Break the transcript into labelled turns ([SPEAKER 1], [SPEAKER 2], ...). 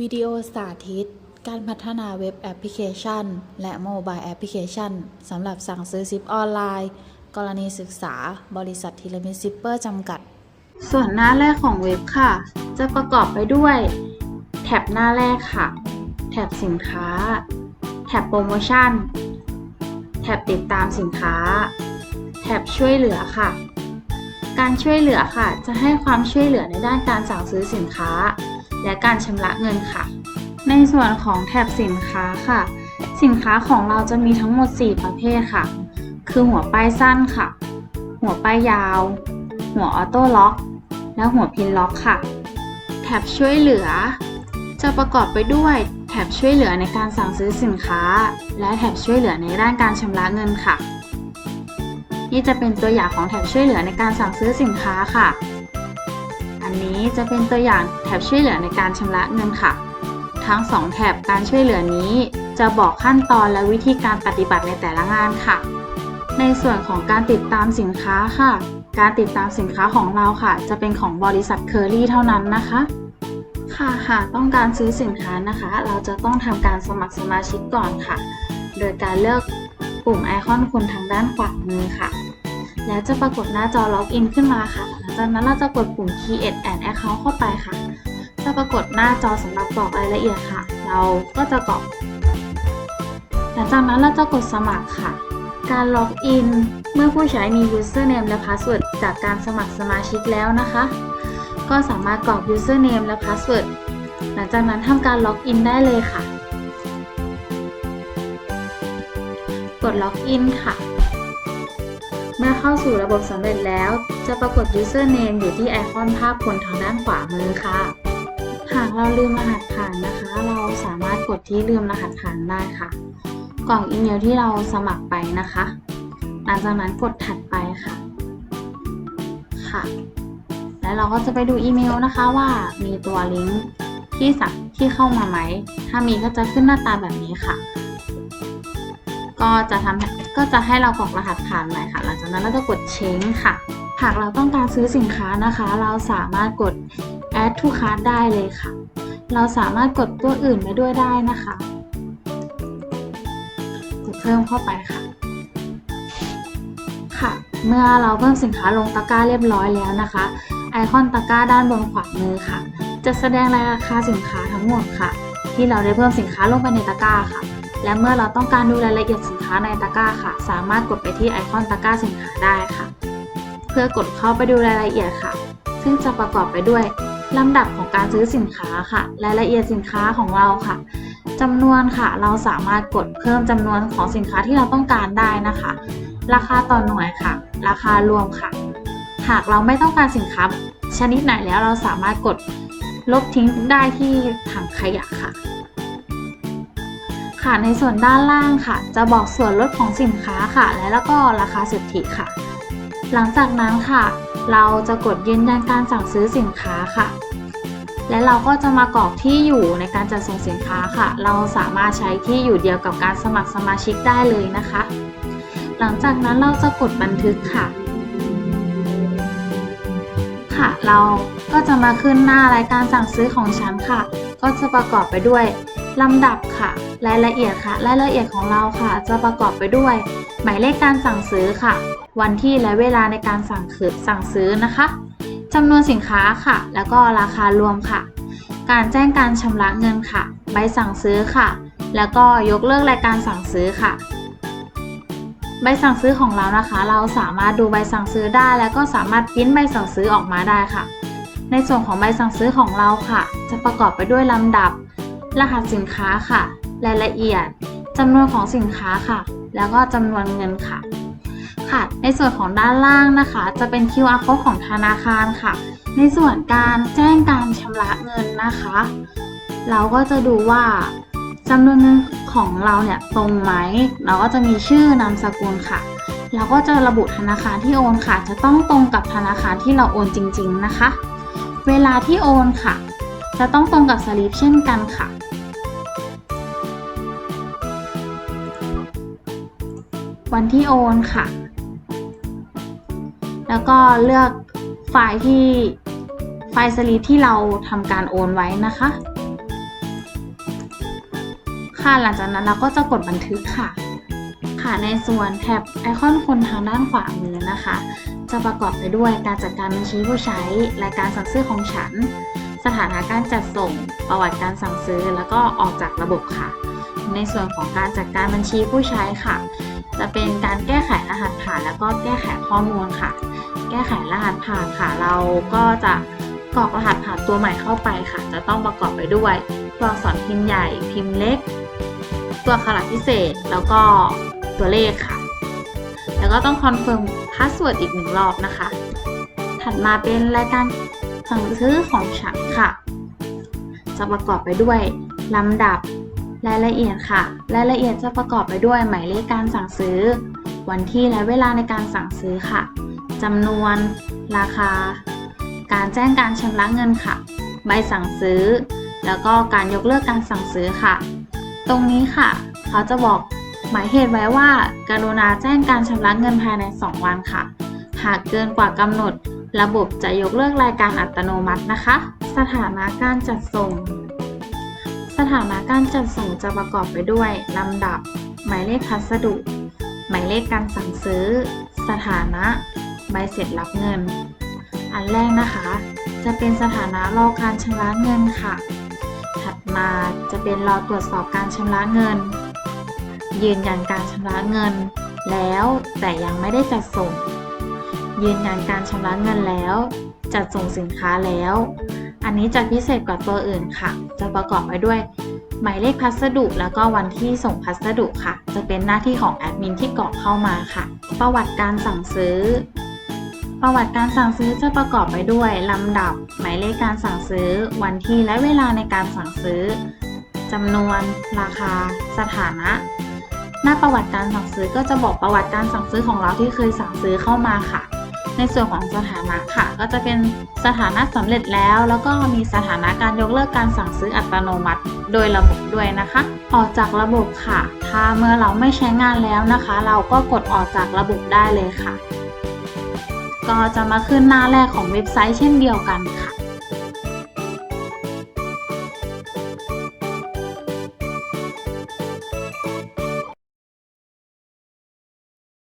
[SPEAKER 1] วิดีโอสาธิต การพัฒนาเว็บแอปพลิเคชัน และโมบายแอปพลิเคชันสำหรับสั่งซื้อซิปออนไลน์ กรณีศึกษา บริษัททีละมิซิปเปอร์จำกัด
[SPEAKER 2] ส่วนหน้าแรกของเว็บค่ะ จะประกอบไปด้วย แท็บหน้าแรกค่ะ แท็บสินค้า แท็บโปรโมชั่น แท็บติดตามสินค้า แท็บช่วยเหลือค่ะ การช่วยเหลือค่ะ จะให้ความช่วยเหลือในด้านการสั่งซื้อสินค้า และการชำระเงินค่ะ ในส่วนของแท็บสินค้าค่ะ สินค้าของเราจะมีทั้งหมด 4 ประเภทค่ะ คือหัวป้ายสั้นค่ะ หัวป้ายยาว หัวออโต้ล็อก และหัวพินล็อกค่ะ แท็บช่วยเหลือ จะประกอบไปด้วยแท็บช่วยเหลือในการสั่งซื้อสินค้า และแท็บช่วยเหลือในด้านการชำระเงินค่ะ นี่จะเป็นตัวอย่างของแท็บช่วยเหลือในการสั่งซื้อสินค้าค่ะ อันนี้จะเป็นตัวอย่างแท็บช่วยเหลือในการชำระเงินค่ะ ทั้งสองแท็บการช่วยเหลือนี้จะบอกขั้นตอนและวิธีการปฏิบัติในแต่ละงานค่ะ ในส่วนของการติดตามสินค้าค่ะ การติดตามสินค้าของเราค่ะ จะเป็นของบริษัทเคอรี่เท่านั้นนะคะ ค่ะหากต้องการซื้อสินค้านะคะ เราจะต้องทำการสมัครสมาชิกก่อนค่ะ โดยการเลือกปุ่มไอคอนคนทางด้านขวามือค่ะ แล้วจะปรากฏหน้าจอล็อกอินขึ้นมาค่ะ หลังจากนั้นเราจะกดปุ่ม Create an Account เข้าไปค่ะ จะปรากฏหน้าจอสำหรับกรอกรายละเอียดค่ะ เราก็จะกรอก หลังจากนั้นเราจะกดสมัครค่ะ การล็อกอินเมื่อผู้ใช้มี username และ password จากการสมัครสมาชิกแล้วนะคะ ก็สามารถกรอก username และ password หลังจากนั้นทำการล็อกอินได้เลยค่ะ กดล็อกอินค่ะ เมื่อเข้าสู่ระบบสำเร็จแล้ว จะปรากฏ username อยู่ที่ไอคอนภาพคนทางด้านขวามือค่ะ หากเราลืมรหัสผ่านนะคะ เราสามารถกดที่ลืมรหัสผ่านได้ค่ะ กล่องอีเมลที่เราสมัครไปนะคะ หลังจากนั้นกดถัดไปค่ะ ค่ะ แล้วเราก็จะไปดูอีเมลนะคะว่ามีตัวลิงก์ที่สักที่เข้ามาไหม ถ้ามีก็จะขึ้นหน้าตาแบบนี้ค่ะ ก็จะทำก็จะให้เรากรอกรหัสผ่านใหม่ค่ะ หลังจากนั้นเราจะกด change ค่ะ หากเราต้องการซื้อสินค้านะคะ เราสามารถกด add to cart ได้เลยค่ะ เราสามารถกดตัวอื่นไปด้วยได้นะคะ กดเพิ่มเข้าไปค่ะ ค่ะ เมื่อเราเพิ่มสินค้าลงตะกร้าเรียบร้อยแล้วนะคะ ไอคอนตะกร้าด้านบนขวามือค่ะ จะแสดงราคาสินค้าทั้งหมดค่ะ ที่เราได้เพิ่มสินค้าลงไปในตะกร้าค่ะ และเมื่อเราต้องการดูรายละเอียดสินค้าในตะกร้าค่ะ สามารถกดไปที่ไอคอนตะกร้าสินค้าได้ค่ะ เพื่อกดเข้าไปดูรายละเอียดค่ะ ซึ่งจะประกอบไปด้วยลำดับของการซื้อสินค้าค่ะ รายละเอียดสินค้าของเราค่ะจำนวนค่ะ เราสามารถกดเพิ่มจำนวนของสินค้าที่เราต้องการได้นะคะ ราคาต่อหน่วยค่ะ ราคารวมค่ะ หากเราไม่ต้องการสินค้าชนิดไหนแล้วเราสามารถกดลบทิ้งได้ที่ถังขยะค่ะ ค่ะในส่วนด้านล่างค่ะ จะบอกส่วนลดของสินค้าค่ะ และแล้วก็ราคาสุทธิค่ะ หลังจากนั้นค่ะ เราจะกดยืนยันการสั่งซื้อสินค้าค่ะ และเราก็จะมากรอกที่อยู่ในการจัดส่งสินค้าค่ะ เราสามารถใช้ที่อยู่เดียวกับการสมัครสมาชิกได้เลยนะคะ หลังจากนั้นเราจะกดบันทึกค่ะค่ะเราก็จะมาขึ้นหน้ารายการสั่งซื้อของฉันค่ะ ก็จะประกอบไปด้วย ลำดับค่ะ รายละเอียดค่ะ รายละเอียดของเราค่ะ จะประกอบไปด้วย หมายเลขการสั่งซื้อค่ะ วันที่และเวลาในการสั่งคือสั่งซื้อนะคะจำนวนสินค้าค่ะ แล้วก็ราคารวมค่ะ การแจ้งการชำระเงินค่ะ ใบสั่งซื้อค่ะ แล้วก็ยกเลิกรายการสั่งซื้อค่ะ ใบสั่งซื้อของเรานะคะ เราสามารถดูใบสั่งซื้อได้ แล้วก็สามารถพิมพ์ใบสั่งซื้อออกมาได้ค่ะ ในส่วนของใบสั่งซื้อของเราค่ะ จะประกอบไปด้วยลำดับ รหัสสินค้าค่ะ รายละเอียดจำนวนของสินค้าค่ะ แล้วก็จำนวนเงินค่ะ ค่ะ ในส่วนของด้านล่างนะคะ จะเป็น QR code ของธนาคารค่ะ ในส่วนการแจ้งการชำระเงินนะคะ เราก็จะดูว่าจำนวนเงินของเราเนี่ยตรงไหม เราก็จะมีชื่อนามสกุลค่ะเราก็จะระบุธนาคารที่โอนค่ะ จะต้องตรงกับธนาคารที่เราโอนจริง ๆนะคะ เวลาที่โอนค่ะ จะต้องตรงกับสลิปเช่นกันค่ะ วันที่โอนค่ะ แล้วก็เลือกไฟล์ที่ไฟล์สลิปที่เราทำการโอนไว้นะคะ ค่ะหลังจากนั้นเราก็จะกดบันทึกค่ะ ค่ะในส่วนแท็บไอคอนคนทางด้านขวามือนะคะ จะประกอบไปด้วยการจัดการบัญชีผู้ใช้และการสั่งซื้อของฉัน สถานะการจัดส่ง ประวัติการสั่งซื้อ แล้วก็ออกจากระบบค่ะ ในส่วนของการจัดการบัญชีผู้ใช้ค่ะ จะเป็นการแก้ไขรหัสผ่านแล้วก็แก้ไขข้อมูลค่ะ แก้ไขรหัสผ่านค่ะ เราก็จะกรอกรหัสผ่านตัวใหม่เข้าไปค่ะ จะต้องประกอบไปด้วยตัวอักษรพิมพ์ใหญ่พิมพ์เล็ก ตัวอักขรพิเศษแล้วก็ตัวเลขค่ะ แล้วก็ต้องคอนเฟิร์มพาสเวิร์ดอีกหนึ่งรอบนะคะ ถัดมาเป็นรายการสั่งซื้อของฉันค่ะ จะประกอบไปด้วยลำดับ รายละเอียดค่ะ รายละเอียดจะประกอบไปด้วยหมายเลขการสั่งซื้อ วันที่และเวลาในการสั่งซื้อค่ะจำนวน ราคา การแจ้งการชำระเงินค่ะ ใบสั่งซื้อ แล้วก็การยกเลิกการสั่งซื้อค่ะ ตรงนี้ค่ะ เขาจะบอกหมายเหตุไว้ว่า กรุณาแจ้งการชำระเงินภายใน 2 วันค่ะ หากเกินกว่ากำหนด ระบบจะยกเลิกรายการอัตโนมัตินะคะ สถานะการจัดส่ง สถานะการจัดส่งจะประกอบไปด้วย ลำดับ หมายเลขพัสดุ หมายเลขการสั่งซื้อ สถานะ ใบเสร็จรับเงิน อันแรกนะคะ จะเป็นสถานะรอการชำระเงินค่ะ ถัดมาจะเป็นรอตรวจสอบการชำระเงิน ยืนยันการชำระเงิน แล้วแต่ยังไม่ได้จัดส่ง ยืนยันการชำระเงินแล้ว จัดส่งสินค้าแล้ว อันนี้จะพิเศษกว่าตัวอื่นค่ะ จะประกอบไปด้วย หมายเลขพัสดุ แล้วก็วันที่ส่งพัสดุค่ะ จะเป็นหน้าที่ของแอดมินที่กรอกเข้ามาค่ะ ประวัติการสั่งซื้อ ประวัติการสั่งซื้อจะประกอบไปด้วย ลำดับ หมายเลขการสั่งซื้อ วันที่และเวลาในการสั่งซื้อจำนวน ราคา สถานะ หน้าประวัติการสั่งซื้อก็จะบอกประวัติการสั่งซื้อของเราที่เคยสั่งซื้อเข้ามาค่ะ ในส่วนของสถานะค่ะ ก็จะเป็นสถานะสำเร็จแล้ว แล้วก็มีสถานะการยกเลิกการสั่งซื้ออัตโนมัติ โดยระบบด้วยนะคะ ออกจากระบบค่ะ ถ้าเมื่อเราไม่ใช้งานแล้วนะคะ เราก็กดออกจากระบบได้เลยค่ะ ก็จะมาขึ้นหน้าแรกของเว็บไซต์เช่นเดียวกันค่ะ